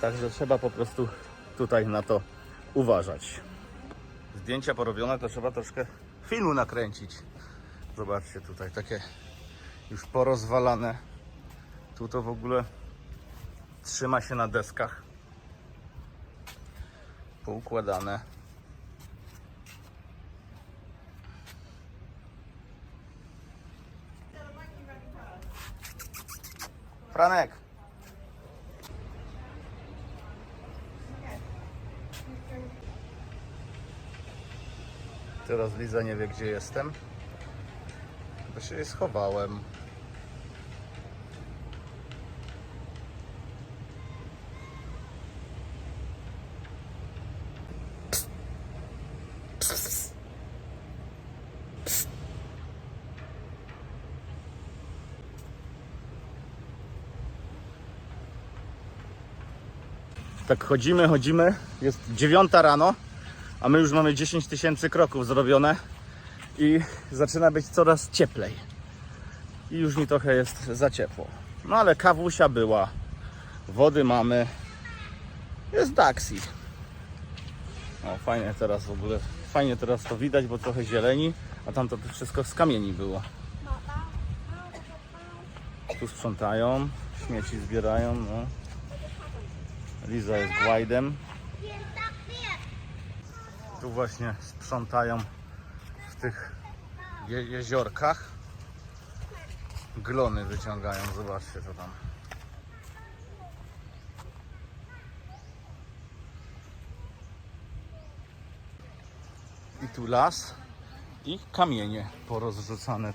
Także trzeba po prostu tutaj na to uważać. Zdjęcia porobione, to trzeba troszkę filmu nakręcić. Zobaczcie tutaj, takie już porozwalane. Tu to w ogóle trzyma się na deskach. Poukładane. Franek. Teraz Liza nie wie gdzie jestem. Bo się schowałem. Tak chodzimy, chodzimy. Jest dziewiąta rano, a my już mamy 10 tysięcy kroków zrobione i zaczyna być coraz cieplej. I już mi trochę jest za ciepło. No ale kawusia była, wody mamy, jest Daxi. O, fajnie teraz w ogóle, fajnie teraz to widać, bo trochę zieleni, a tam to wszystko z kamieni było. Tu sprzątają, śmieci zbierają, no. Liza jest głajdem. Tu właśnie sprzątają w tych je jeziorkach. Glony wyciągają, zobaczcie co tam. I tu las i kamienie porozrzucane